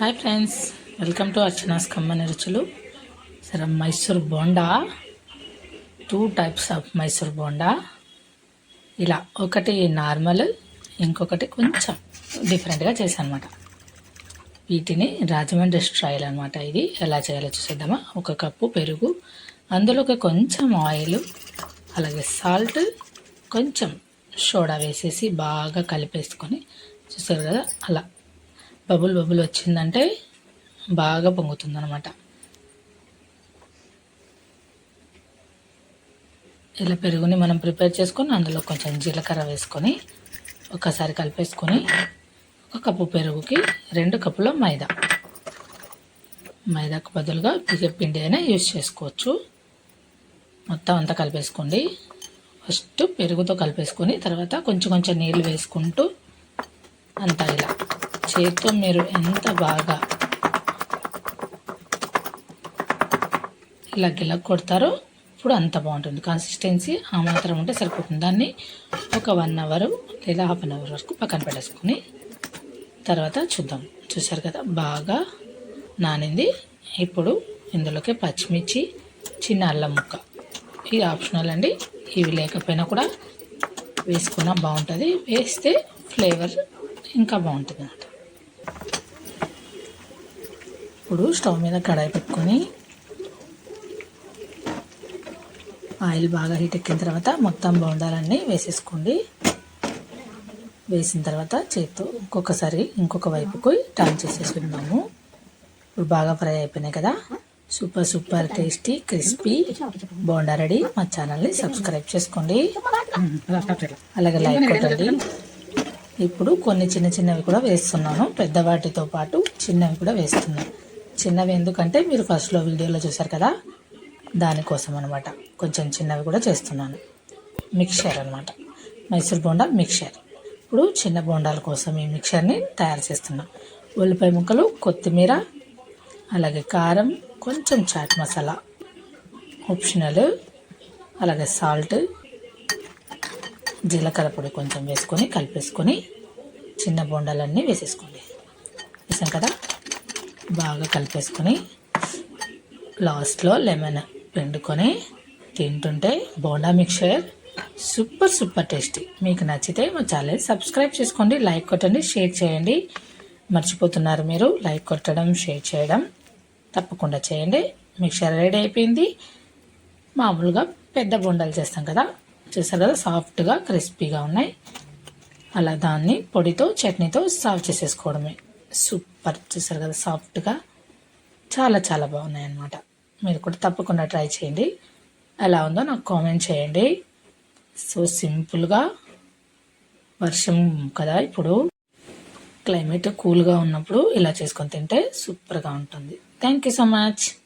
Hi friends welcome to Archana's కమ్మని రుచులు సరే Mysore bonda two types of Mysore bonda ఇలా ఒకటి నార్మల్ ఇంకొకటి కొంచెం డిఫరెంట్గా చేశానమాట. అనమాట వీటిని రాజమండ్రి స్టైల్ అనమాట ఇది. ఎలా చేయాలో చూసేద్దామా? ఒక కప్పు పెరుగు అందులోకి కొంచెం ఆయిల్ అలాగే సాల్ట్ కొంచెం సోడా వేసేసి బాగా కలిపేసుకొని చూసారు కదా? అలా. బబుల్ బబుల్ వచ్చిందంటే బాగా పొంగుతుంది అనమాట ఇలా పెరుగుని మనం ప్రిపేర్ చేసుకొని అందులో కొంచెం జీలకర్ర వేసుకొని ఒకసారి కలిపేసుకొని ఒక కప్పు పెరుగుకి రెండు కప్పుల మైదా. మైదాకు బదులుగా బియ్య పిండి అయినా యూజ్ చేసుకోవచ్చు. మొత్తం అంతా కలిపేసుకోండి. ఫస్ట్ పెరుగుతో కలిపేసుకొని తర్వాత కొంచెం కొంచెం నీళ్ళు వేసుకుంటూ అంతా ఇలా చేతితో మీరు ఎంత బాగా ఇలా గిల్ల కొడతారో ఇప్పుడు అంత బాగుంటుంది. కన్సిస్టెన్సీ ఆ మాత్రం ఉంటే సరిపోతుంది. దాన్ని ఒక వన్ అవర్ లేదా హాఫ్ అన్ అవర్ వరకు పక్కన పెట్టేసుకొని తర్వాత చూద్దాం. చూసారు కదా బాగా నానింది. ఇప్పుడు ఇందులోకి పచ్చిమిర్చి చిన్న అల్లం ముక్క. ఇది ఆప్షనల్ అండి. ఇవి లేకపోయినా కూడా వేసుకున్నా బాగుంటుంది. వేస్తే ఫ్లేవర్ ఇంకా బాగుంటుంది అన్నమాట ఇప్పుడు స్టవ్ మీద కడాయి పెట్టుకొని ఆయిల్ బాగా హీట్ ఎక్కిన తర్వాత మొత్తం బొండాలన్నీ వేసేసుకోండి. వేసిన తర్వాత చేతితో ఇంకొకసారి ఇంకొక వైపుకు టర్న్ చేసేసుకుందాము. ఇప్పుడు బాగా ఫ్రై అయిపోయినాయి కదా. Super super tasty crispy bonda ready. మా ఛానల్ని సబ్స్క్రైబ్ చేసుకోండి. అలాగే లైక్ కొట్టండి. ఇప్పుడు కొన్ని చిన్న చిన్నవి కూడా వేస్తున్నాను. పెద్ద వాటితో పాటు చిన్నవి కూడా వేస్తున్నాను. చిన్నవి ఎందుకంటే మీరు ఫస్ట్లో వీడియోలో చూసారు కదా? దానికోసం అనమాట కొంచెం చిన్నవి కూడా చేస్తున్నాను. మిక్చర్ అనమాట మైసూర్ బోండా మిక్చర్. ఇప్పుడు చిన్న బోండాల కోసం ఈ మిక్చర్ని తయారు చేస్తున్నాం. ఉల్లిపాయ ముక్కలు కొత్తిమీర అలాగే కారం కొంచెం చాట్ మసాలా ఆప్షనల్ అలాగే సాల్ట్ జీలకర్ర పొడి కొంచెం వేసుకొని కలిపేసుకొని చిన్న బోండాలన్నీ వేసేసుకోండి. వేసాం కదా? బాగా కలిపేసుకొని లాస్ట్లో లెమన్ పిండుకొని తింటుంటే bonda mixture super super tasty. మీకు నచ్చితే మా ఛానల్ సబ్స్క్రైబ్ చేసుకోండి లైక్ కొట్టండి షేర్ చేయండి. మర్చిపోతున్నారు మీరు లైక్ కొట్టడం షేర్ చేయడం తప్పకుండా చేయండి. మిక్చర్ రెడీ అయిపోయింది. మామూలుగా పెద్ద బొండాలు చేస్తాం కదా చూసారు కదా సాఫ్ట్గా క్రిస్పీగా ఉన్నాయి. అలా దాన్ని పొడితో చట్నీతో సర్వ్ చేసేసుకోవడమే. సూపర్ చూసారు కదా సాఫ్ట్గా. చాలా చాలా బాగున్నాయి అన్నమాట మీరు కూడా తప్పకుండా ట్రై చేయండి. ఎలా ఉందో నాకు కామెంట్ చేయండి. సో సింపుల్గా వర్షం కదా ఇప్పుడు. క్లైమేట్ కూల్గా ఉన్నప్పుడు ఇలా చేసుకొని తింటే సూపర్గా ఉంటుంది. Thank you so much.